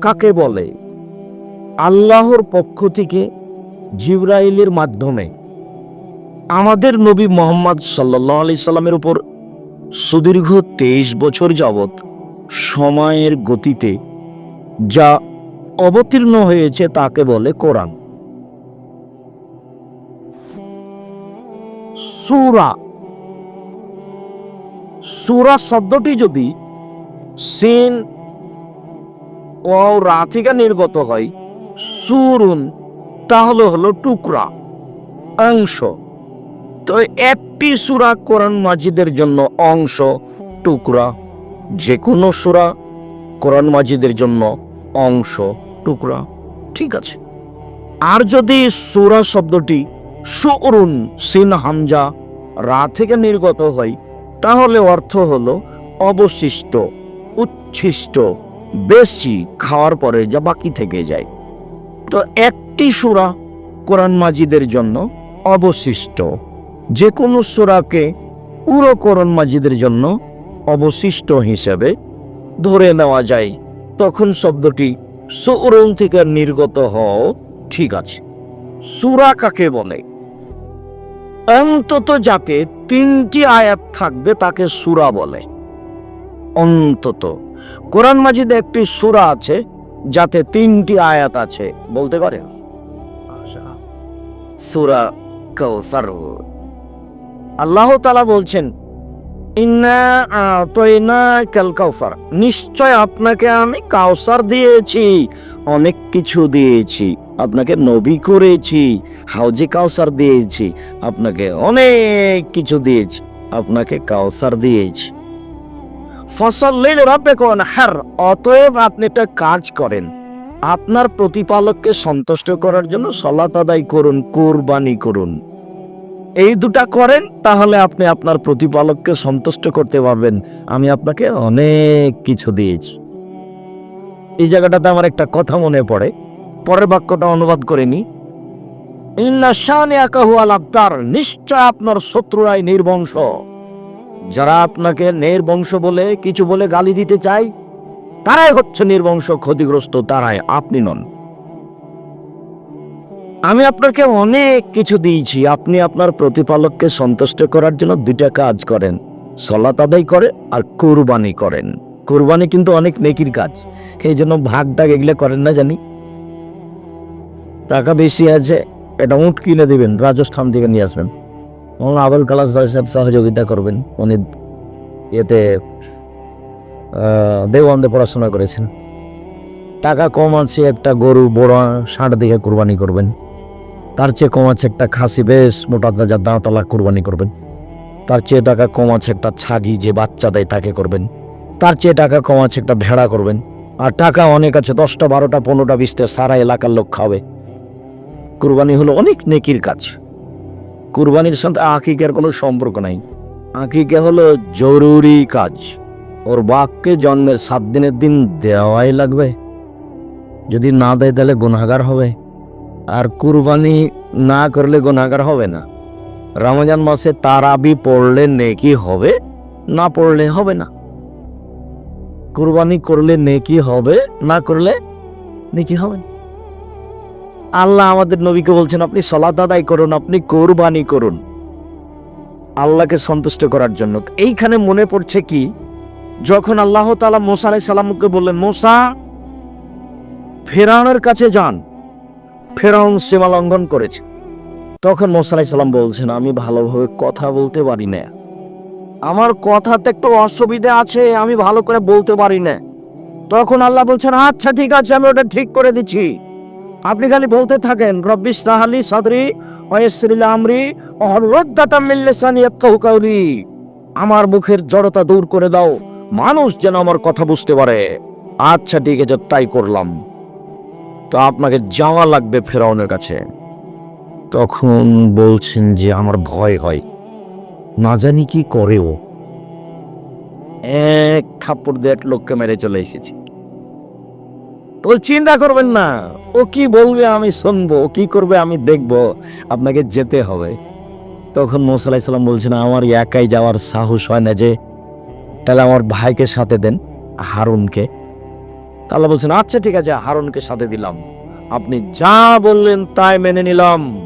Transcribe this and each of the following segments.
কাকে বলে? আল্লাহর পক্ষ থেকে জিব্রাইলের মাধ্যমে। আমাদের নবী মোহাম্মদ সাল্লাহ আলি সাল্লামের উপর সুদীর্ঘ তেইশ বছর যাবৎ সময়ের গতিতে যা অবতীর্ণ হয়েছে তাকে বলে কোরআন। সুরা। সুরা শব্দটি যদি সিন ও রা থেকে নির্গত হয়। সুরুন, তাহলে হলো টুকরা, অংশ। তো একটি সুরা কোরআন মাজিদের জন্য অংশ, টুকরা। যে কোনো সুরা কোরআন মাজিদের জন্য অংশ, টুকরা। ঠিক আছে। আর যদি সুরা শব্দটি সুরুন, সিন হামজা রা থেকে নির্গত হয়, তাহলে অর্থ হলো অবশিষ্ট, উচ্ছিষ্ট। বেশি খাওয়ার পরে যা বাকি থেকে যায়। তো একটি সুরা কোরআন মাজিদের জন্য অবশিষ্ট। যে কোনো সুরাকে পুরো কোরআন মাজিদের জন্য অবশিষ্ট হিসেবে ধরে নেওয়া যায়, তখন শব্দটি সুরুন থেকে নির্গত হও ঠিক আছে। সুরা কাকে বলে? অন্তত যাতে তিনটি আয়াত থাকবে তাকে সুরা বলে। অন্তত। কোরআন মাজিদে একটি সুরা আছে, যাতে তিনটি আয়াত আছে। বলতে পারে? সুরা কৌসার আল্লাহ তালা বলছেন নিশ্চয় আপনাকে আমি কাউসার দিয়েছি, অনেক কিছু দিয়েছি। আপনাকে নবী করেছি, হাউজি কাউসার দিয়েছি, আপনাকে অনেক কিছু দিয়েছি, আপনাকে কাউসার দিয়েছি। ফসল রাবে কোন? হার অতএব আপনি একটা কাজ করেন। আপনার প্রতিপালককে সন্তুষ্ট করার জন্য সলাত আদায় করুন, কোরবানি করুন। এই দুটা করেন, তাহলে আপনি আপনার প্রতিপালককে সন্তুষ্ট করতে পারবেন। আমি আপনাকে অনেক কিছু দিয়েছি। এই জায়গাটাতে আমার একটা কথা মনে পড়ে। পরের বাক্যটা অনুবাদ করে নি। ইন্না আবতার নিশ্চয় আপনার শত্রুরাই নির্বংশ। যারা আপনাকে নির্বংশ বলে, কিছু বলে গালি দিতে চায়, তারাই হচ্ছে নির্বংশ, ক্ষতিগ্রস্ত, তারাই আপনি নন। আমি আপনাকে অনেক কিছু দিয়েছি। আপনি আপনার প্রতিপালককে সন্তুষ্ট করার জন্য দুইটা কাজ করেন। সলাত আদায় করে আর কোরবানি করেন। কোরবানি কিন্তু অনেক নেকির কাজ। এই জন্য ভাগ টাগ এগুলো করেন না জানি। টাকা বেশি আছে, এটা উঁট কিনে দিবেন, রাজস্থান থেকে নিয়ে আসবেন। এবং আবুল কালাম সাহেব সহযোগিতা করবেন। উনি এতে দেওয়ান্দে পড়াশোনা করেছেন। টাকা কম আছে, একটা গরু বড় ষাট দিকে কোরবানি করবেন। তার চেয়ে কম আছে একটা খাসি, বেশ মোটা তাজা দাঁতলা কোরবানি করবেন। তার চেয়ে টাকা কম আছে একটা ছাগি, যে বাচ্চা দেয় তাকে করবেন। তার চেয়ে টাকা কম আছে একটা ভেড়া করবেন। আর টাকা অনেক আছে, দশটা, বারোটা, পনেরোটা, বিশটা, সারা এলাকার লোক খাবে। কুরবানি হলো অনেক নেকির কাজ। কুরবানির সাথে আকিকের কোনো সম্পর্ক নাই। আকিকে হলো জরুরি কাজ। ওর বাঘকে জন্মের সাত দিনের দিন দেওয়াই লাগবে। যদি না দেয় তাহলে গুণাগার হবে। আর কুরবানি না করলে গুনাগার হবে না। রমজান মাসে তারাবি পড়লে নেকি হবে, না পড়লে হবে না। কুরবানি করলে নেকি হবে, না করলে নেকি হবে না। আল্লাহ আমাদের নবীকে বলছেন, আপনি সলাত আদায় করুন, আপনি কোরবানি করুন আল্লাহকে সন্তুষ্ট করার জন্য। এইখানে মনে পড়ছে কি, যখন আল্লাহ তালা মোসা আলাই সালামকে বললেন, মোসা, ফেরাউনের কাছে যান। ফেরাউন সীমা লঙ্ঘন করেছে। তখন মোসা আলাই সালাম বলছেন, আমি ভালোভাবে কথা বলতে পারি না। আমার কথাতে একটু অসুবিধা আছে, আমি ভালো করে বলতে পারি না। তখন আল্লাহ বলছেন আচ্ছা ঠিক আছে, আমি ওটা ঠিক করে দিচ্ছি। আপনি খালি বলতে থাকেন রব্বিস রাহালি সাদরি ওয়েসরিল আমরি অহরদ্দাতা মিল্লেসানি কাউলি আমার মুখের জড়তা দূর করে দাও, মানুষ যেন আমার কথা বুঝতে পারে। আচ্ছা ঠিক আছে, তাই করলাম। তো আপনাকে যাওয়া লাগবে ফেরাউনের কাছে। তখন বলছেন যে আমার ভয় হয়। না জানি কি করেও এক থাপ্পড় দিয়ে এক লোককে মেরে চলে এসেছি। তো চিন্তা করবেন না। ও কি বলবে আমি শুনব, ও কি করবে আমি দেখব। আপনাকে যেতে হবে। তখন মোসা আলাইসাল্লাম বলছেন, আমার একাই যাওয়ার সাহস হয় না যে, তাহলে আমার ভাইকে সাথে দেন, হারুনকে। তাহলে বলছেন আচ্ছা ঠিক আছে, হারুনকে সাথে দিলাম। আপনি যা বললেন তাই মেনে নিলাম।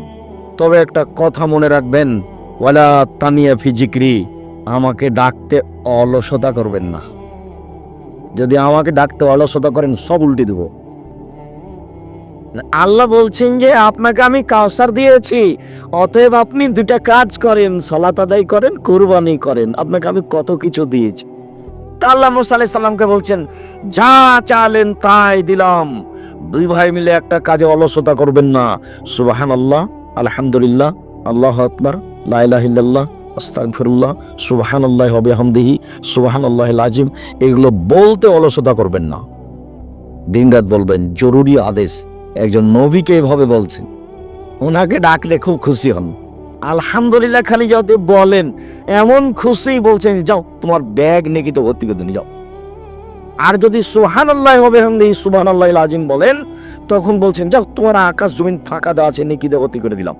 তবে একটা কথা মনে রাখবেন, ওয়ালা তানিয়া ফিজিক্রি আমাকে ডাকতে অলসতা করবেন না। যদি আমাকে ডাকতে অলসতা করেন, সব উল্টে দেব। আল্লাহ বলছেন যে, আপনাকে আমি কাউসার দিয়েছি, অতএব আপনি দুটা কাজ করেন, সলাত আদায় করেন, কোরবানি করেন, আপনাকে আমি কত কিছু দিয়েছি। তা আল্লাহ মুসা আলাইহিস সালামকে বলছেন, যা চালেন তাই দিলাম। দুই ভাই মিলে একটা কাজে অলসতা করবেন না। সুবাহান আল্লাহ আলহামদুলিল্লাহ, আল্লাহ আকবার লাইলাহিল্লাহ আস্তাগফিরুল্লাহ সুবাহান আল্লাহ হবে হামদিহি সুবাহান আল্লাহ আজিম এগুলো বলতে অলসতা করবেন না। দিনরাত বলবেন, জরুরি আদেশ। একজন নবীকে এভাবে বলছেন ওনাকে ডাকলে খুব খুশি হন। আলহামদুলিল্লাহ খালি যাতে বলেন, এমন খুশি বলছেন, যাও, তোমার ব্যাগ নেকি তো ভর্তি করে যাও। আর যদি সুহান আল্লাহ হবে হামদি সুবহান আল্লাহ আজিম বলেন, তখন বলছেন, যাও, তোমার আকাশ জমিন ফাঁকা দেওয়া আছে, নেকি দেবতি করে দিলাম।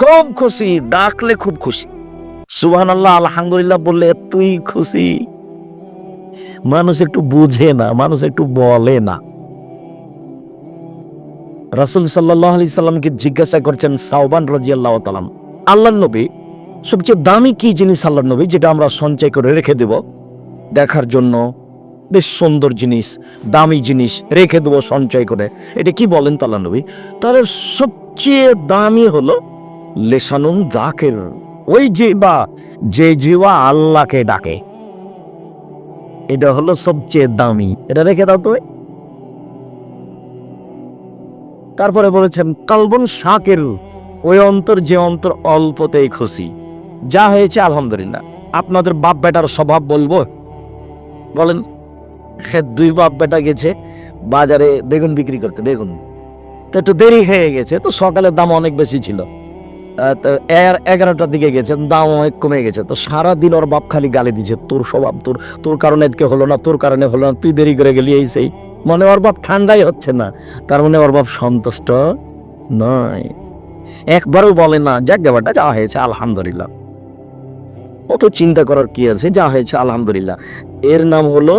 খুব খুশি, ডাকলে খুব খুশি। সুবহান আল্লাহ আলহামদুলিল্লাহ বললে, তুই খুশি? মানুষ একটু বুঝে না, মানুষ একটু বলে না। রাসুল সাল্লাহ আলি সাল্লামকে জিজ্ঞাসা করছেন সাউবান রাজিয়াল্লাহ তালাম আল্লাহ নবী, সবচেয়ে দামি কি জিনিস আল্লাহ নবী যেটা আমরা সঞ্চয় করে রেখে দেব? দেখার জন্য বেশ সুন্দর জিনিস, দামি জিনিস রেখে দেবো সঞ্চয় করে। এটা কি বলেন তাল্লা নবী? তাহলে সবচেয়ে দামি হলো, লেসানুন দাকের ওই জিবা যে জিবা আল্লাহকে ডাকে। এটা হলো সবচেয়ে দামি। এটা রেখে দাও তো। তারপরে বলেছেন কালবন শাকের ওই অন্তর যে অন্তর অল্পতেই খুশি। যা হয়েছে আলহামদুলিল্লাহ। আপনাদের বাপ বেটার স্বভাব বলব? বলেন হ্যাঁ, দুই বাপ বেটা গেছে বাজারে বেগুন বিক্রি করতে বেগুন। তো একটু দেরি হয়ে গেছে তো সকালের দাম অনেক বেশি ছিল। এগারোটার দিকে গেছে, দাম অনেক কমে গেছে। তো সারাদিন ওর বাপ খালি গালি দিছে, তোর স্বভাব, তোর তোর কারণে আজকে হলো না, তোর কারণে হলো না, তুই দেরি করে গেলি এই সেই। মনে ওর বাপ ঠান্ডাই হচ্ছে না, তার মানে ওর বাপ সন্তুষ্ট নয় একবারও বলে না, যাক ব্যাপারটা যা হয়েছে, আলহামদুলিল্লাহ। অত চিন্তা করার কি আছে, যা হয়েছে, আলহামদুলিল্লাহ। এর নাম হলো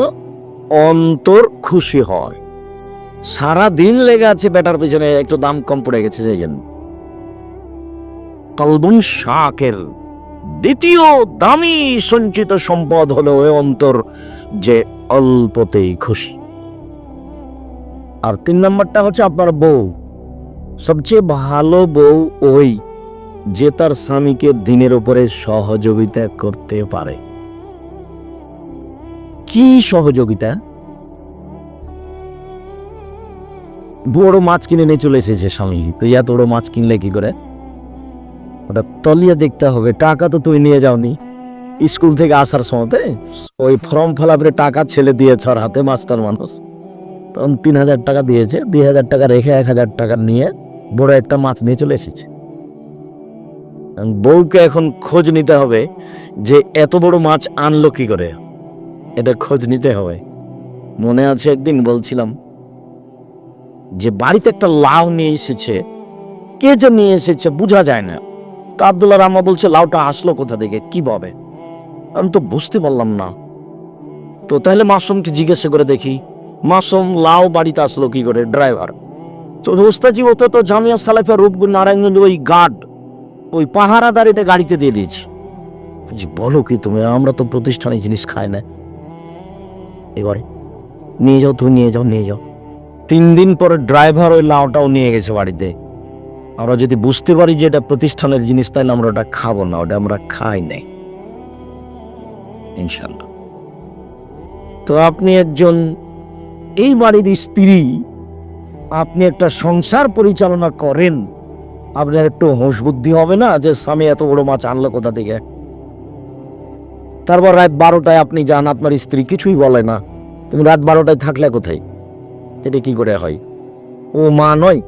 অন্তর খুশি হয়। সারা দিন লেগে আছে বেটার পিছনে, একটু দাম কম পড়ে গেছে, সেই জন্য। কলবুন শাকের দ্বিতীয় দামি সঞ্চিত সম্পদ হলো ওই অন্তর যে অল্পতেই খুশি। আর তিন নম্বরটা হচ্ছে আপনার বউ। সবচেয়ে ভালো বউ ওই যে তার স্বামীকে দিনের উপরে সহযোগিতা করতে পারে। কি সহযোগিতা? বড় মাছ কিনে নিয়ে চলে এসেছে স্বামী। তুই এত বড় মাছ কিনলে কি করে? ওটা তলিয়ে দেখতে হবে। টাকা তো তুই নিয়ে যাওনি। স্কুল থেকে আসার সময়তে ওই ফর্ম ফলাপের টাকা ছেলে দিয়েছ ওর হাতে, মাস্টার মানুষ। তখন তিন হাজার টাকা দিয়েছে, দুই হাজার টাকা রেখে এক হাজার টাকা নিয়ে বড় একটা মাছ নিয়ে চলে এসেছে। বউকে এখন খোঁজ নিতে হবে যে এত বড় মাছ আনলো কি করে। এটা খোঁজ নিতে হবে। মনে আছে একদিন বলছিলাম যে বাড়িতে একটা লাউ নিয়ে এসেছে। কে যে নিয়ে এসেছে বোঝা যায় না। তো আবদুল্লাহ রামা বলছে লাউটা আসলো কোথা থেকে? কি ভাবে আমি তো বুঝতে পারলাম না। তো তাহলে মাসুমকে জিজ্ঞাসা করে দেখি মাসুম লাউ বাড়িতে আসলো কি করে? ড্রাইভার? তো ওস্তাজি ওতে তো জামিয়া সালাফিয়া রূপগুণ নারায়ণগঞ্জ ওই গার্ড ওই পাহারাদার এটা গাড়িতে দিয়ে দিয়েছি। বলছি, বলো কি তুমি আমরা তো প্রতিষ্ঠানে জিনিস খাই না। এবারে নিয়ে যাও তুমি নিয়ে যাও নিয়ে যাও। তিন দিন পরে ড্রাইভার ওই লাউটাও নিয়ে গেছে বাড়িতে। আমরা যদি বুঝতে পারি যে এটা প্রতিষ্ঠানের জিনিস, তাহলে আমরা ওটা খাব না, ওটা আমরা খাই নাই। ইনশাল্লাহ তো আপনি একজন, এই বাড়ির স্ত্রী, আপনি একটা সংসার পরিচালনা করেন, আপনার একটু হোশ বুদ্ধি হবে না যে স্বামী এত বড় মাছ আনলো কোথা থেকে? তারপর রাত বারোটায় আপনি যান, আপনার স্ত্রী কিছুই বলে না। তুমি রাত বারোটায় থাকলে কোথায়? এটা কি করে হয়? ও মা নয়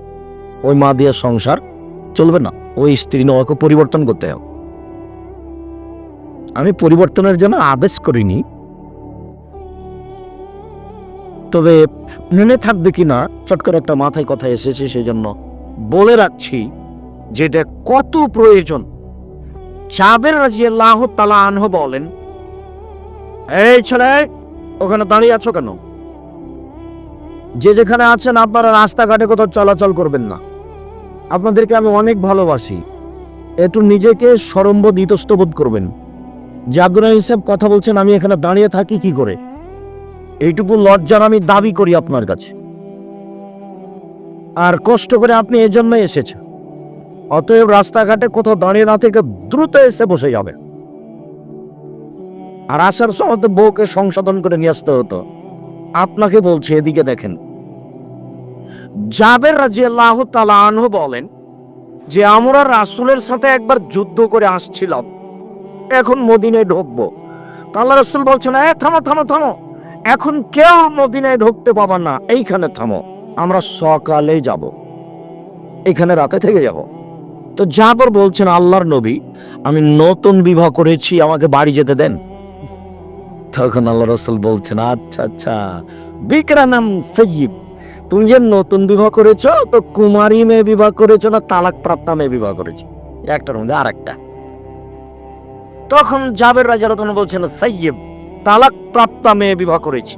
ওই মা দিয়ে সংসার, চলবে না। ওই স্ত্রী নয় পরিবর্তন করতে হবে। আমি পরিবর্তনের জন্য আদেশ করিনি। তবে মনে থাকবে কি না, চট করে একটা মাথায় কথা এসেছে সেই জন্য বলে রাখছি যেটা কত প্রয়োজন। চাবের রাজিয়াল্লাহ তালা আনহ বলেন, এই ছেলে, ওখানে দাঁড়িয়ে আছো কেন? যে যেখানে আছেন আপনারা রাস্তাঘাটে কোথাও চলাচল করবেন না। আপনাদেরকে আমি অনেক ভালোবাসি। একটু নিজেকে সরম্বোধ ইতস্তবোধ করবেন। আব্দুল রাহিম কথা বলছেন, আমি এখানে দাঁড়িয়ে থাকি কি করে? এইটুকু লজ্জার আমি দাবি করি আপনার কাছে। আর কষ্ট করে আপনি এই জন্যই এসেছেন। অতএব রাস্তাঘাটে কোথাও দাঁড়িয়ে না থেকে দ্রুত এসে বসে যাবে আর আসার সময় বউকে সংশোধন করে নিয়ে আসতে হতো। আপনাকে বলছে, এদিকে দেখেন। জাবের রাজি আল্লাহ আনহু বলেন যে আমরা রাসুলের সাথে একবার যুদ্ধ করে আসছিলাম। এখন মদিনায় ঢুকবো। তা আল্লাহ রসুল বলছেন, এ, থামো থামো থামো। এখন কেউ মদিনায় ঢুকতে পাবা না। এইখানে থামো। আমরা সকালে যাব। এখানে রাতে থেকে যাব। তো জাবর বলছেন, আল্লাহর নবী, আমি নতুন বিবাহ করেছি, আমাকে বাড়ি যেতে দেন। তখন আল্লাহ রসুল বলছেন আচ্ছা আচ্ছা। বিক্রানাম সৈয়ব তুমি যে নতুন বিবাহ করেছ, তো কুমারী মেয়ে বিবাহ করেছ না তালাক প্রাপ্তা মেয়ে বিবাহ করেছ? একটার মধ্যে আর একটা তখন জাবের রাজা রতন বলছেন সৈয়ব তালাক প্রাপ্তা মেয়ে বিবাহ করেছি।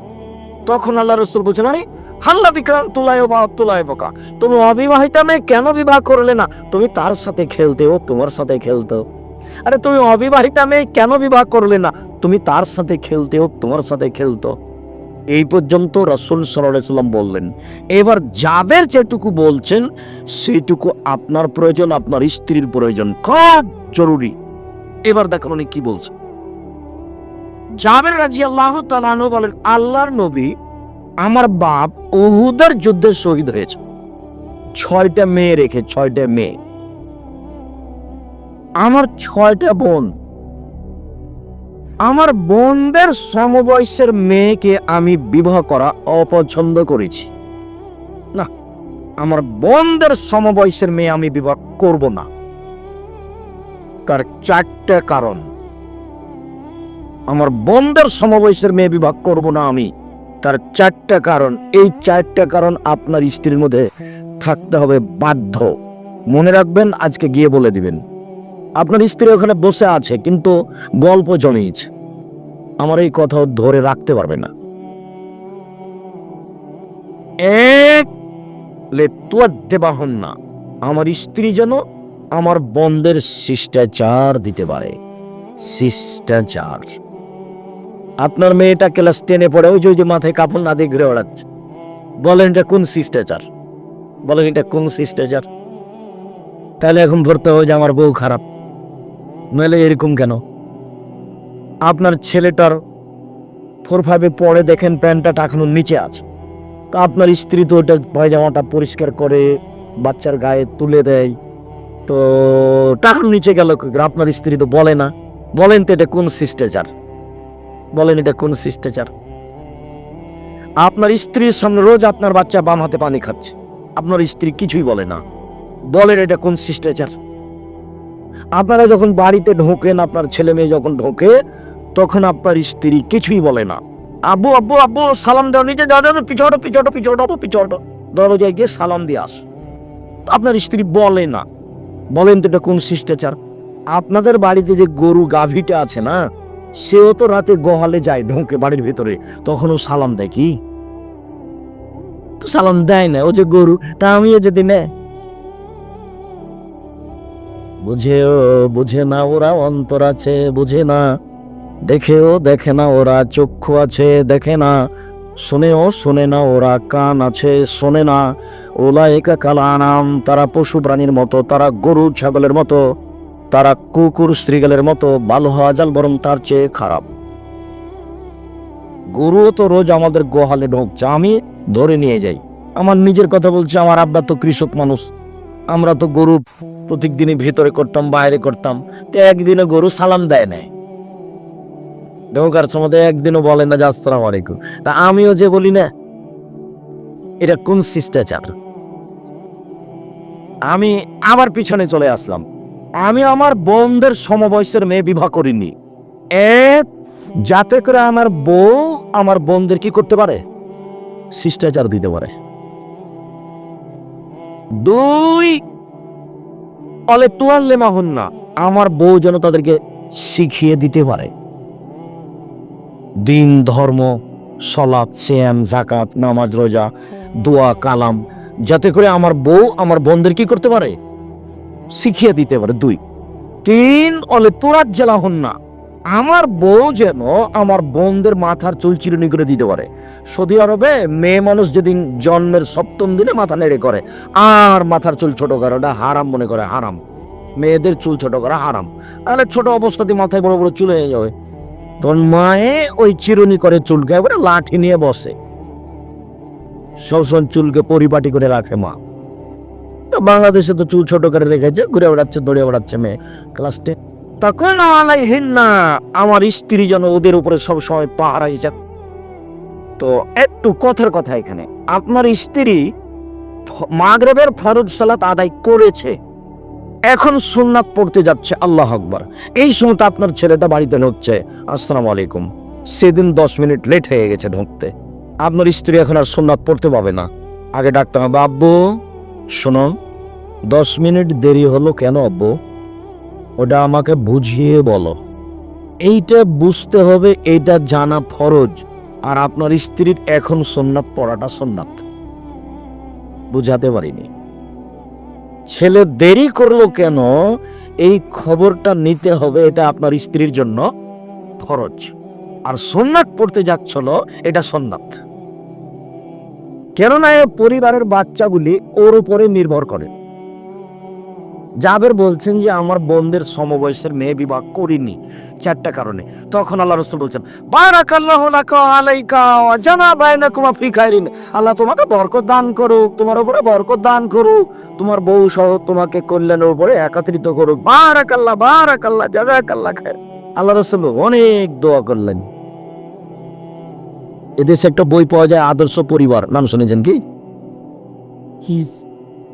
তখন আল্লাহ রসুল বলছেন, আরে, হাল্লা বিক্রাম তুলায় বা তুলায় বোকা। তুমি অবিবাহিতা মেয়ে কেন বিবাহ করলে না? তুমি তার সাথে খেলতে ও তোমার সাথে খেলতো আরে, তুমি অবিবাহিতা মেয়ে কেন বিবাহ করলে না? তুমি তার সাথে খেলতে ও তোমার সাথে খেলতো এই পর্যন্ত রসুল সাল্লাম বললেন, এবার যাবের যেটুকু বলছেন সেটুকু আপনার প্রয়োজন, আপনার স্ত্রীর প্রয়োজন। খুব জরুরি। এবার দেখুন উনি কি বলছেন। জাবের রাজি আল্লাহ তালানু বলেন, আল্লাহর নবী আমার বাপ ওহুদের যুদ্ধে শহীদ হয়েছে। ছয়টা মেয়ে রেখে, ছয়টা মেয়ে। আমার ছয়টা বোন আমার বোনদের সমবয়সের মেয়েকে আমি বিবাহ করা অপছন্দ করেছি। না, আমার বোনদের সমবয়সের মেয়ে আমি বিবাহ করব না। তার চারটা কারণ। আমার বোনদের সমবয়সের মেয়ে বিবাহ করব না আমি। তার চারটা কারণ। এই চারটা কারণ আপনার স্ত্রীর মধ্যে থাকতে হবে বাধ্য। মনে রাখবেন, আজকে গিয়ে বলে দিবেন। আপনার স্ত্রী ওখানে বসে আছে, কিন্তু গল্প জমিয়েছে। আমার এই কথা ও ধরে রাখতে পারবে না। দেবাহন না। আমার স্ত্রী যেন আমার বন্ধের শিষ্টাচার দিতে পারে। শিষ্টাচার। আপনার মেয়েটা ক্লাস টেনে পড়ে, ওই যে ওই যে মাথায় কাপড় না দিয়ে ঘুরে বেড়াচ্ছে। বলেন এটা কোন শিষ্টাচার? বলেন এটা কোন শিষ্টাচার? তাহলে এখন ধরতে হবে যে আমার বউ খারাপ। নইলে এরকম কেন? আপনার ছেলেটার ফোর ফাইভে পরে দেখেন, প্যান্টটা টাকানোর নিচে আছে। তো আপনার স্ত্রী তো ওটা পায়জামাটা পরিষ্কার করে বাচ্চার গায়ে তুলে দেয়। তো টাকার নিচে গেল আপনার স্ত্রী তো বলে না। বলেন তো এটা কোন শিষ্টাচার? বলেন এটা কোন শিষ্টাচার? আপনার স্ত্রীর সামনে রোজ আপনার বাচ্চা বাম হাতে পানি খাচ্ছে। আপনার স্ত্রী কিছুই বলে না। বলেন এটা কোন শিষ্টাচার? আপনারা যখন বাড়িতে ঢোকেন, আপনার ছেলে মেয়ে যখন ঢোকে, তখন আপনার স্ত্রী কিছুই বলে না। আব্বু আব্বু আব্বু, সালাম দাও, নিচে যাও যাও পিছটো পিছটো পিছটো পিছটো দরজায় গিয়ে সালাম দিয়ে আস। আপনার স্ত্রী বলে না। বলেন তো এটা কোন শিষ্টাচার? আপনাদের বাড়িতে যে গরু গাভীটা আছে না, সেও তো রাতে গোহালে যায় ঢোকে বাড়ির ভিতরে তখন ও সালাম দেয় কি? তো সালাম দেয় না, ও যে গরু, তা আমিও যদি নেয় বুঝেও, বুঝে না ওরা অন্তর আছে, বুঝে না। দেখেও দেখে না ওরা চক্ষু আছে, দেখে না। শোনেও শোনে না ওরা কান আছে, শোনে না। ওলা একা কালা আনাম, তারা পশু প্রাণীর মতো, তারা গরু ছাগলের মতো, তারা কুকুর শ্রীগালের মতো ভালো হওয়া যাল বরং তার চেয়ে খারাপ। গরুও তো রোজ আমাদের গোহালে ঢুকছে, আমি ধরে নিয়ে যাই। আমার নিজের কথা বলছি, আমার আব্বা তো কৃষক মানুষ, আমরা তো গরু প্রত্যেক দিনই ভিতরে করতাম, বাইরে করতাম। তো একদিনে গরু সালাম দেয় নাই। একদিনও বলে না যে, আসসালাম আলাইকুম। তা আমিও যে বলি না, এটা কোন শিষ্টাচার? আমি আমার পিছনে চলে আসলাম। আমি আমার বোনদের সমবয়সের মেয়ে বিবাহ করিনি। এক যাতে করে আমার বউ আমার বোনদের কি করতে পারে? শিষ্টাচার দিতে পারে। দুই অলে লেমা না। আমার বউ যেন তাদেরকে শিখিয়ে দিতে পারে। দিন, ধর্ম, সলাৎ শ্যাম জাকাত নামাজ, রোজা, দোয়া, কালাম, যাতে করে আমার বউ আমার বোনদের কি করতে পারে? শিখিয়ে দিতে পারে। দুই, তিন, অলে তোরা জেলা হন না। আমার বউ যেন আমার বোনদের মাথার চুল চিরুনি করে দিতে পারে। সৌদি আরবে মেয়ে মানুষ যেদিন জন্মের সপ্তম দিনে মাথা নেড়ে করে, আর মাথার চুল ছোট করে, ওটা হারাম মনে করে, হারাম। মেয়েদের চুল ছোট করা, হারাম। তাহলে ছোট অবস্থাতে মাথায় বড় বড় চুল হয়ে যাবে। তখন মায়ে ওই চিরুনি করে চুলকে এবারে লাঠি নিয়ে বসে। সবসময় চুলকে পরিপাটি করে রাখে মা। বাংলাদেশে তো চুল ছোট করে রেখেছে, ঘুরে বেড়াচ্ছে, দৌড়ে বেড়াচ্ছে মেয়ে। ক্লাস টেন তখন আলাইহিন না আমার স্ত্রী যেন ওদের উপরে সবসময় পাহারা হিসাব তো একটু কথার কথা এখানে। আপনার স্ত্রী মাগরেবের ফরজ সালাত আদায় করেছে। এখন সুন্নাত পড়তে যাচ্ছে, আল্লাহ আকবার। এই সময় আপনার ছেলেটা বাড়িতে ঢুকছে। আসসালামু আলাইকুম। সেদিন দশ মিনিট লেট হয়ে গেছে ঢুকতে। আপনার স্ত্রী এখন আর সুন্নাত পড়তে পাবে না। আগে ডাকতে হবে আব্বু শোনো দশ মিনিট দেরি হলো কেন আব্বু? ওটা আমাকে বুঝিয়ে বলো। এইটা বুঝতে হবে, এইটা জানা ফরজ। আর আপনার স্ত্রীর এখন সোননাথ, পড়াটা সোননাথ। বুঝাতে পারিনি। ছেলে দেরি করল কেন? এই খবরটা নিতে হবে, এটা আপনার স্ত্রীর জন্য ফরজ। আর সোননাথ পড়তে যাচ্ছিল, এটা সোননাথ। কেননা এ পরিবারের বাচ্চাগুলি ওর উপরে নির্ভর করে। জাবের বলছেন যে আমার বোনদের সমবয়সের মেয়ে বিবাহ করিনি চারটা কারণে। তখন আল্লাহ রসুল বলছেন বারাকাল্লাহ আলাইকা ওয়া জামা বাইনাকুমা ফি খাইরিন। আল্লাহ তোমাকে বরকত দান করুক তোমার উপরে বরকত দান করুক তোমার বউ সহ তোমাকে কল্যাণের উপরে একত্রিত করুক। বারাকাল্লাহ বারাকাল্লাহ জাযাকাল্লাহ খায় আল্লাহ রসুল অনেক দোয়া করলেন। এদেশে একটা বই পাওয়া যায় আদর্শ পরিবার। নাম শুনেছেন কি?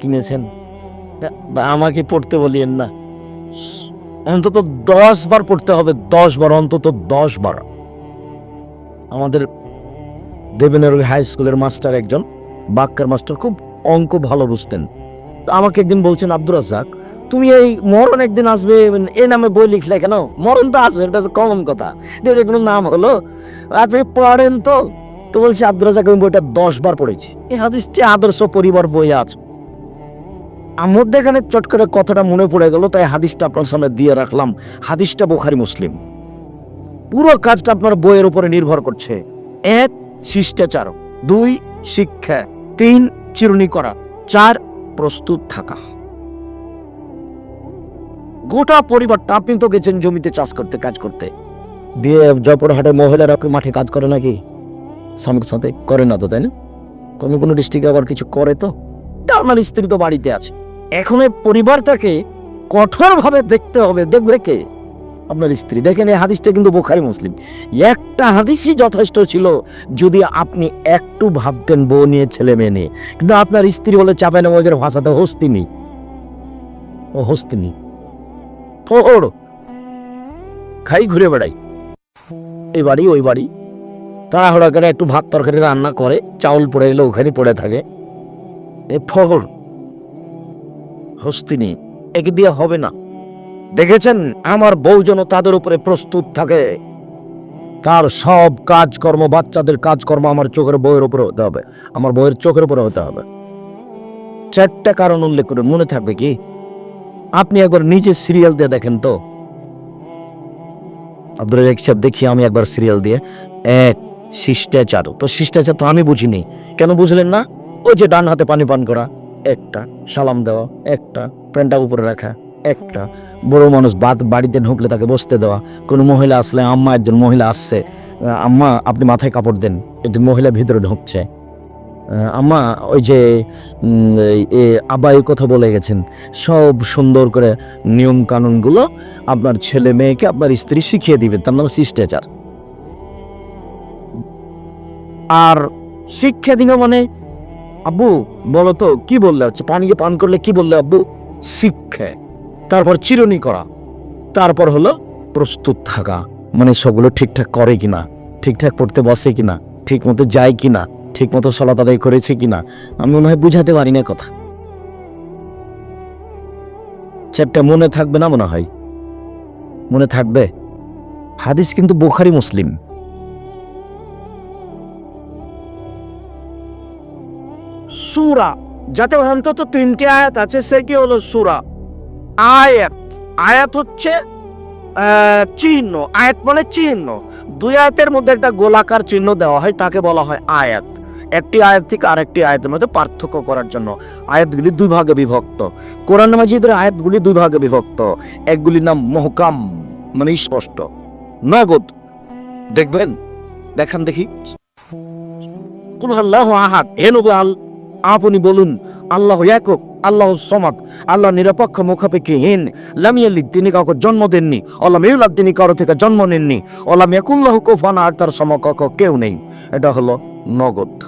কিনেছেন? আমাকে পড়তে বলিয়েন না। অন্তত দশ বার পড়তে হবে, দশ বার, অন্তত দশ বার। আমাদের দেবেনের হাই স্কুলের মাস্টার একজন, বাক্কার মাস্টার, খুব অঙ্ক ভালো বুঝতেন। আমাকে একদিন বলছেন, আব্দুর রাজ্জাক, তুমি এই মরণ একদিন আসবে এ নামে বই লিখলে কেন? মরণ তো আসবে, এটা তো কমন কথা। এটা কোনো নাম হলো। আপনি পড়েন তো। তো বলছি, আব্দুর রাজাক আমি বইটা দশ বার পড়েছি। এই হাদিসটি আদর্শ পরিবার বই আছে। আমার মধ্যে এখানে চট করে কথাটা মনে পড়ে গেল, তাই হাদিসটা আপনার সামনে দিয়ে রাখলাম। হাদিসটা বোখারি, মুসলিম। পুরো কাজটা আপনার বইয়ের উপরে নির্ভর করছে। এক, শিষ্টাচার। দুই, শিক্ষা। তিন, চিরুনি করা। চার, প্রস্তুত থাকা। গোটা পরিবারটা, আপনি তো গেছেন জমিতে চাষ করতে, কাজ করতে। দিয়ে জয়পুরহাটে মহিলারা মাঠে কাজ করে নাকি? স্বামীর সাথে করে না তো, তাই না? কোনো কোনো ডিস্ট্রিক্টে আবার কিছু করে তো? তা আমার স্ত্রী তো বাড়িতে আছে। এখন এই পরিবারটাকে কঠোরভাবে দেখতে হবে। দেখবে কে? আপনার স্ত্রী। দেখেন, এই হাদিসটা কিন্তু বোখারি, মুসলিম। একটা হাদিসই যথেষ্ট ছিল, যদি আপনি একটু ভাবতেন বউ নিয়ে, ছেলে মেয়ে নিয়ে। কিন্তু আপনার স্ত্রী হলে চাপাই নামাজের ভাষাতে হস্তিনি। ও হস্তিনি। ফোড় খাই ঘুরে বেড়াই। এই বাড়ি, ওই বাড়ি। তাড়াহুড়া করে একটু ভাত তরকারি রান্না করে, চাউল পড়ে এলে ওখানে পড়ে থাকে। এ ফগর হস্তিনি একে দিয়ে হবে না। দেখেছেন, আমার বউ যেন তাদের উপরে প্রস্তুত থাকে। তার সব কাজকর্ম, বাচ্চাদের কাজকর্ম আমার চোখের বইয়ের উপরে হতে হবে। আমার বইয়ের চোখের উপরে হতে হবে। চারটা কারণ উল্লেখ করে মনে থাকবে কি? আপনি একবার নিজে সিরিয়াল দিয়ে দেখেন তো। আব্দুল রাজাক সাহেব, দেখি আমি একবার সিরিয়াল দিয়ে। এক শিষ্টাচার। তো শিষ্টাচার তো আমি বুঝিনি। কেন বুঝলেন না? ওই যে ডান হাতে পানি পান করা। একটা, সালাম দেওয়া, একটা, প্যান্টটা উপরে রাখা, একটা। বড় মানুষ বাদ বাড়িতে ঢুকলে তাকে বসতে দেওয়া। কোনো মহিলা আসলে, আম্মা, একজন মহিলা আসছে। আম্মা, আপনি মাথায় কাপড় দেন। একজন মহিলা ভিতরে ঢুকছে। আম্মা, ওই যে আব্বা কথা বলে গেছেন। সব সুন্দর করে নিয়ম কানুনগুলো আপনার ছেলে মেয়েকে আপনার স্ত্রী শিখিয়ে দিবেন তার নাম শিষ্টাচার। আর শিক্ষা দিন মানে আব্বু, বলো তো, কি বললে? হচ্ছে পানি যে পান করলে কি বললে আব্বু? শিক্ষা। তারপর চিরুনি করা। তারপর হলো প্রস্তুত থাকা। মানে সবগুলো ঠিকঠাক করে কিনা? ঠিকঠাক পড়তে বসে কিনা? ঠিক মতো যায় কিনা? ঠিক মতো সলাত আদায় করেছে কিনা? আমি মনে হয় বুঝাতে পারি না কথা। চ্যাপটা মনে থাকবে না মনে হয়? মনে থাকবে? হাদিস কিন্তু বোখারি, মুসলিম। সুরা, যাতে অন্তত তিনটি আয়াত আছে, সে কি হলো সুরা? আয়াত আয়াত হচ্ছে চিহ্ন, আয়াত মানে চিহ্ন। দুই আয়াতের মধ্যে একটা গোলাকার চিহ্ন দেওয়া হয়, তাকে বলা হয় আয়াত। একটি আয়াত থেকে আরেকটি আয়াতের মধ্যে পার্থক্য করার জন্য আয়াতগুলি দুই ভাগে বিভক্ত। কোরআন মাজিদের আয়াতগুলি দুই ভাগে বিভক্ত। একগুলির নাম মহকাম মানে স্পষ্ট। নগদ, দেখবেন? দেখান দেখি। কুল আহাদ, হে আপনি বলুন, আল্লাহ একক, আল্লাহ সমাদ আল্লাহ নিরপেক্ষ মুখাপেক্ষীহীন। লামিয়াল্লি তিনি কাউকে জন্ম দেননি অলাম ইউলাদ, তিনি কারও থেকে জন্ম নেননি অলাম ইয়াকুল্লাহ কুফান আর তার সমকক্ষ কেউ নেই। এটা হলো নগদ।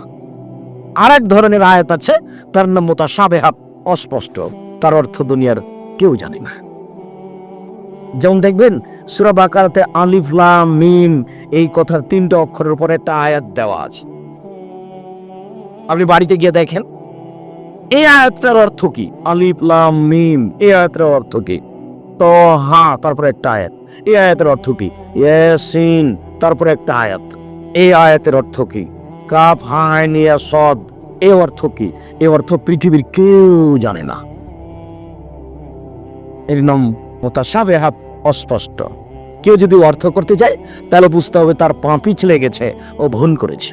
আর এক ধরনের আয়াত আছে, তার নাম মোতা সাবেহাত অস্পষ্ট। তার অর্থ দুনিয়ার কেউ জানে না। যেমন দেখবেন, সুরা বাকারাতে আলিফ, লাম, মিম, এই কথার তিনটা অক্ষরের উপর একটা আয়াত দেওয়া আছে। আপনি বাড়িতে গিয়ে দেখেন। এই আয়াতটার অর্থ কি? আলিফ, লাম, মিম এই আয়াতটার অর্থ কি? তো হা তারপরে একটা আয়াত। এই আয়াতের অর্থ কি? ইয়াসিন, তারপরে একটা আয়াত। এই আয়াতের অর্থ কি? কাফ হায় নিয়া সদ। এই অর্থ কি? এই অর্থ পৃথিবীর কেউ জানে না। এর নাম মোতাসাবে হাত অস্পষ্ট। কেউ যদি অর্থ করতে চায়, তাহলে বুঝতে হবে তার পা পিছলে গেছে ও ভুল করেছে।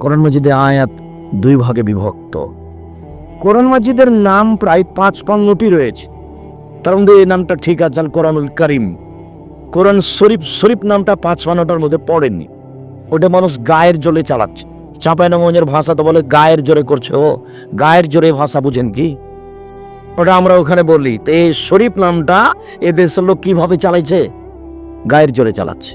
কোরআন মজিদে আয়াত দুই ভাগে বিভক্ত। কোরআন মজিদের নাম প্রায় পাঁচ পনেরোটি রয়েছে। তার মধ্যে এই নামটা ঠিক আছে কোরআনুল করিম। কোরআন শরীফ শরীফ নামটা পাঁচ পানোটার মধ্যে পড়েনি ওটা মানুষ গায়ের জোরে চালাচ্ছে। চাঁপাইনগঞ্জের ভাষা তো বলে গায়ের জোরে করছে, ও গায়ের জোরে ভাষা বুঝেন কি? ওটা আমরা ওখানে বলি, তো এই শরীফ নামটা এ দেশের লোক কীভাবে চালাইছে? গায়ের জোরে চালাচ্ছে।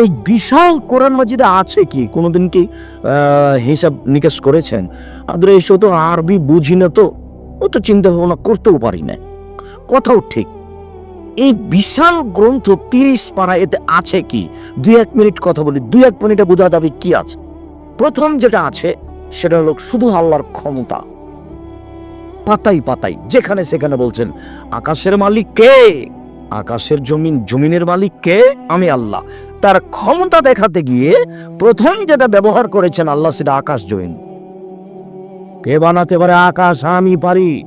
এই বিশাল কোরআন মাজিদে আছে কি? কোনোদিন কি হিসাব নিকেশ করেছেন? আমাদের এইসব তো আরবি বুঝি না তো, ও তো চিন্তা ভাবনা করতেও পারি না। কথাও ঠিক। এই বিশাল গ্রন্থ তিরিশ পারা এতে আছে কি? দুই এক মিনিট কথা বলি, দুই এক মিনিটে বোঝা যাবে কি আছে। প্রথম যেটা আছে, সেটা হলো শুধু আল্লাহর ক্ষমতা। পাতাই পাতাই, যেখানে সেখানে বলছেন, আকাশের মালিক কে? আকাশের জমিন, জমিনের মালিক কে? আমি আল্লাহ। তার ক্ষমতা দেখাতে গিয়ে প্রথম যেটা ব্যবহার করেছেন আল্লাহ সেটা আকাশ জমিন কে বানাতে পারে আকাশ? আমি পারি।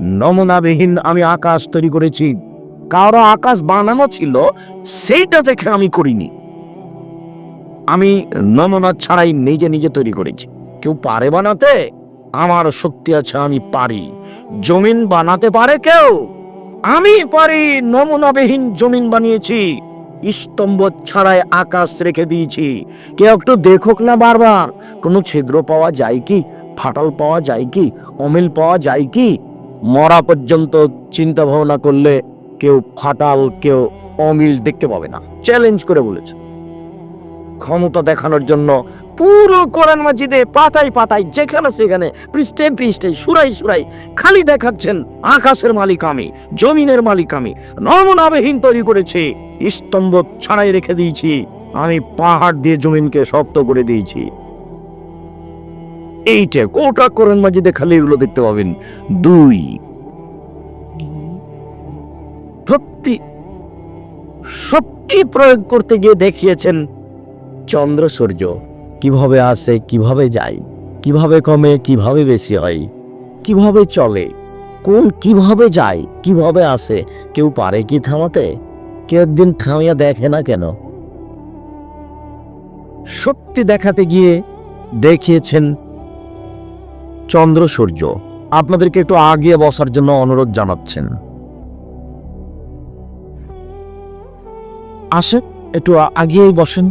নমুনাবিহীন আমি আকাশ তৈরি করেছি। কারও আকাশ বানানো ছিল, সেইটা দেখে আমি করিনি। আমি নমুনা ছাড়াই নিজে নিজে তৈরি করেছি। কেউ পারে বানাতে? আমার শক্তি আছে, আমি পারি। জমিন বানাতে পারে কেউ? আমি পারি, নমুনাবিহীন জমিন বানিয়েছি। স্তম্ভ ছাড়াই আকাশ রেখে দিয়েছি। কেউ একটু দেখুক না বারবার। কোনো ছিদ্র পাওয়া যায় কি? ফাটল পাওয়া যায় কি? অমিল পাওয়া যায় কি? মরা পর্যন্ত চিন্তা ভাবনা করলে কেউ ফাটাল, কেউ অমিল দেখতে পাবে না। চ্যালেঞ্জ করে বলেছে। ক্ষমতা দেখানোর জন্য পুরো কোরআন মাজিদে পাতায় পাতায়, যেখানে সেখানে, পৃষ্ঠে পৃষ্ঠে সুরাই সুরাই খালি দেখাচ্ছেন আকাশের মালিক আমি, জমিনের মালিক আমি, নমনাবিহীন তৈরি করেছি, স্তম্ভ ছাড়াই রেখে দিয়েছি, আমি পাহাড় দিয়ে জমিনকে শক্ত করে দিয়েছি। এইটা কোটা কোরআন মাজিদে খালি এগুলো দেখতে পাবেন। দুই। শক্তি শক্তি প্রয়োগ করতে গিয়ে দেখিয়েছেন চন্দ্র সূর্য কীভাবে আসে, কীভাবে যায়, কীভাবে কমে, কীভাবে বেশি হয়, কীভাবে চলে, কোন কীভাবে যায়, কীভাবে আসে, কেউ পারে কি থামাতে? কেউ একদিন থামিয়া দেখে না কেন? শক্তি দেখাতে গিয়ে দেখিয়েছেন চন্দ্র সূর্য। আপনাদেরকে একটু আগিয়ে বসার জন্য অনুরোধ জানাচ্ছেন। আসে একটু আগিয়েই বসেন।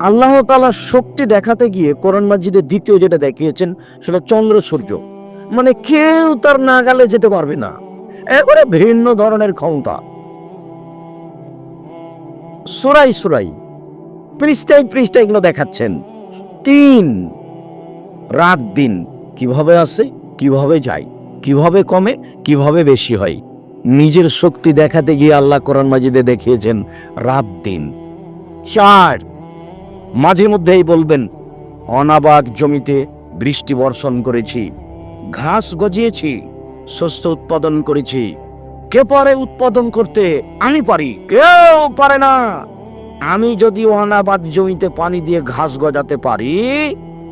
আল্লাহ তালা শক্তি দেখাতে গিয়ে কোরআন মাজিদের দ্বিতীয় যেটা দেখিয়েছেন, সেটা চন্দ্র সূর্য। মানে কেউ তার নাগালে যেতে পারবে না। এবারে ভিন্ন ধরনের ক্ষমতা। সুরাই সুরাই পৃষ্ঠায় পৃষ্ঠা এগুলো দেখাচ্ছেন। তিন, রাত দিন, কীভাবে আসে, কীভাবে যায়, কীভাবে কমে, কীভাবে বেশি হয়। নিজের শক্তি দেখাতে গিয়ে আল্লাহ কোরআন মাজিদে দেখিয়েছেন, রাত দিন। চার মাঝে মধ্যেই বলবেন অনাবাদ জমিতে বৃষ্টি বর্ষণ করেছি, ঘাস গজিয়েছি, শস্য উৎপাদন করেছি। কে পারে উৎপাদন করতে আমি পারি, কেউ পারে না। আমি যদি অনাবাদ জমিতে পানি দিয়ে ঘাস গজাতে পারি,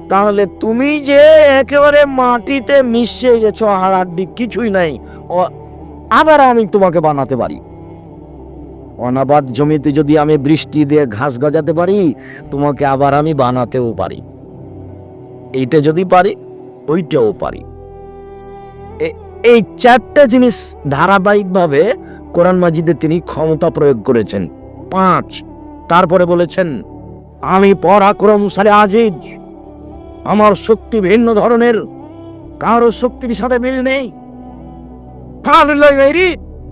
তাহলে তুমি যে একেবারে মাটিতে মিশে গেছো হাড়াড্ডি কিছুই নাই আবার আমি তোমাকে বানাতে পারি। অনাবাদ জমিতে যদি আমি বৃষ্টি দিয়ে ঘাস গজাতে পারি, তোমাকে আবার আমি বানাতেও পারি। এইটা যদি পারি, ওইটাও পারি। এই চারটা জিনিস ধারাবাহিকভাবে কোরআন মাজিদে তিনি ক্ষমতা প্রয়োগ করেছেন। পাঁচ, তারপরে বলেছেন, আমি পরাক্রমশালী আজিজ। আমার শক্তি ভিন্ন ধরনের, কারও শক্তির সাথে মিল নেই।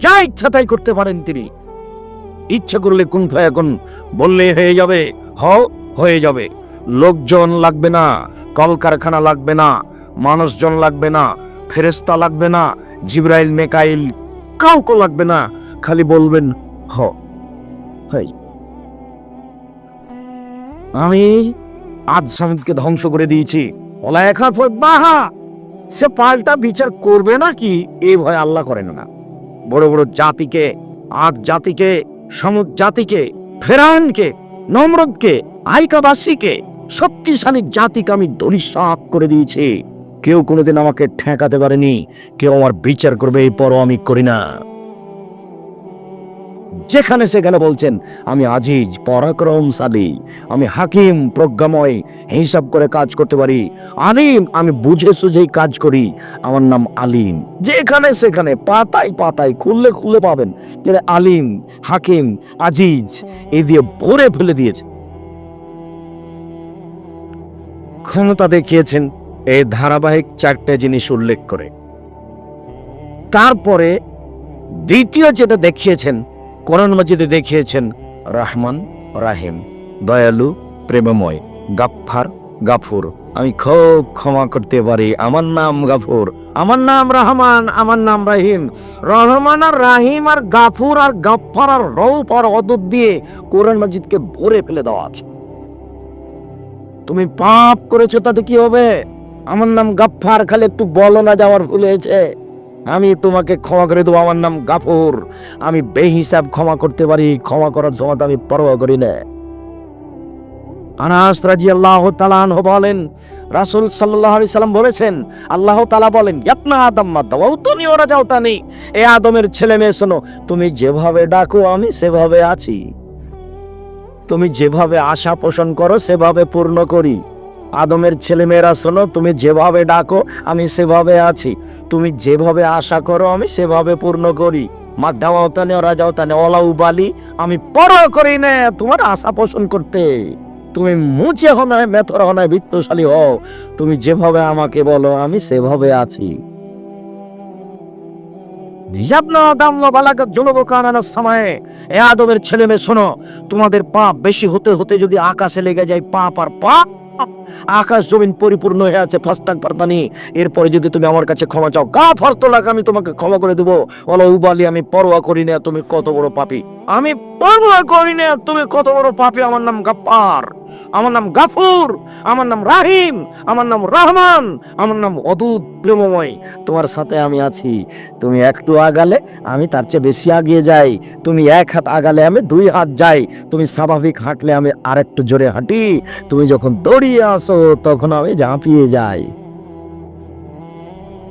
যা ইচ্ছা তাই করতে পারেন তিনি। ইচ্ছা করলে কোন এখন বললে, হয়ে যাবে হ হয়ে যাবে। লোকজন লাগবে না, কলকারখানা লাগবে না, মানুষজন লাগবে না ফেরেস্তা লাগবে না, জিব্রাইল, মেকাইল, কাউকে লাগবে না, খালি বলবেন হ আমি আজ স্বামীকে ধ্বংস করে দিয়েছি। একা বাহা! সে পাল্টা বিচার করবে না কি এ ভয় আল্লাহ করেন না। বড় বড় জাতিকে আদ জাতিকে সমুদ জাতিকে ফেরানকে নমরদকে, আইকাবাসীকে শক্তিশালী জাতিকে আমি দরিসাত করে দিয়েছি। কেউ কোনোদিন আমাকে ঠেকাতে পারেনি। কেউ আমার বিচার করবে, এই পরও আমি করি না। যেখানে সেখানে বলছেন, আমি আজিজ, পরাক্রমশালী, আমি হাকিম, প্রজ্ঞাময়, হিসাব করে কাজ করতে পারি, আলিম, আমি বুঝে সুঝেই কাজ করি। আমার নাম আলিম। যেখানে সেখানে পাতায় পাতায় খুললে খুললে পাবেন যে আলিম, হাকিম, আজিজ এই দিয়ে ভরে ফেলে দিয়েছে। ক্ষমতা দেখিয়েছেন এই ধারাবাহিক চারটে জিনিস উল্লেখ করে। তারপরে দ্বিতীয় যেটা দেখিয়েছেন কোরআন মাজিদে দেখিয়েছেন, রাহমান, রাহিম, দয়ালু, প্রেমময়, গাফফার, গাফুর। আমি খুব ক্ষমা করতে পারি। আমার নাম গাফুর। আমার নাম রহমান, আমার নাম রাহিম। রহমান আর রাহিম আর গাফুর আর গাফফার আর রৌফ আর অদব দিয়ে কোরআন মাজিদকে ভরে ফেলে দেওয়া আছে। তুমি পাপ করেছ, তাতে কি হবে? আমার নাম গাফফার, খালি একটু বলো না যাওয়ার ভুল হয়েছে। আমি তোমাকে ক্ষমা করে দেবো, আমার নাম গাফুর। আমি বেহিসাব ক্ষমা করতে পারি, ক্ষমা করার সময় আমি পরোয়া করি না। আনাস রাজি আল্লাহ তালান বলেন, রাসুল সাল্লাহ সাল্লাম বলেছেন, আল্লাহ তালা বলেন ইয়াপনা আদম মাদাও তুমি ওরা যাও তা নেই। এ আদমের ছেলে মেয়ে, শোনো, তুমি যেভাবে ডাকো, আমি সেভাবে আছি। তুমি যেভাবে আশা পোষণ করো, সেভাবে পূর্ণ করি। আদমের ছেলেমেয়েরা, শোনো, তুমি যেভাবে ডাকো, আমি সেভাবে আছি। তুমি যেভাবে আশা করো, আমি সেভাবে পূর্ণ করি। মা, দেওয়াও ওরা যাও তানে অলাউ বালি, আমি পরোয়া করি না তোমার আশা পোষণ করতে। তুমি মুচে হো না মেথর হো না বৃত্তশালী হও। তুমি যেভাবে আমাকে বলো, আমি সেভাবে আছি। এ আদমের ছেলে মেয়ে শোনো, তোমাদের পাপ বেশি হতে হতে যদি আকাশে লেগে যায়, পাপ আর পাপ আকাশ জমিন পরিপূর্ণ হয়ে আছে ফাস্তাক পারতানি এরপরে যদি তুমি আমার কাছে ক্ষমা চাও, গা ফর্তলাক আমি তোমাকে ক্ষমা করে দেবো। বলো উবালি, আমি পরোয়া করি না, তুমি কত বড় পাপী। আমি পরোয়া করি না, তুমি কত বড় পাপী, আমার নাম গাপ্পার আমার নাম গাফুর আমার নাম রাহিম, আমার নাম রহমান, আমার নাম অদূত প্রেমময়। তোমার সাথে আমি আছি, তুমি একটু আগালে আমি তার চেয়ে বেশি আগিয়ে যাই। তুমি এক হাত আগালে আমি দুই হাত যাই। তুমি স্বাভাবিক হাঁটলে আমি আরেকটু জোরে হাঁটি। তুমি যখন দৌড়িয়ে আসো তখন আমি ঝাঁপিয়ে যাই।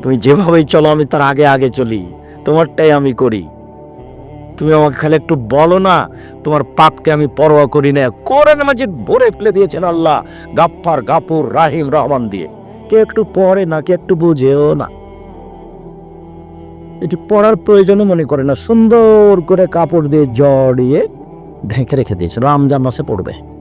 তুমি যেভাবে চলো, আমি তার আগে আগে চলি। তোমারটাই আমি করি। তুমি আমাকে খালি একটু বলো না, তোমার পাপকে আমি পরোয়া করি না। কোরআন মাজিদ ভরে ফেলে দিয়েছেন আল্লাহ, গাফফার, গাফুর, রাহিম, রহমান দিয়ে। কে একটু পড়ে না, কে একটু বুঝেও না। এটি পড়ার প্রয়োজনও মনে করে না। সুন্দর করে কাপড় দিয়ে জড়িয়ে ঢেকে রেখে দিয়েছে। রমজান মাসে পড়বে।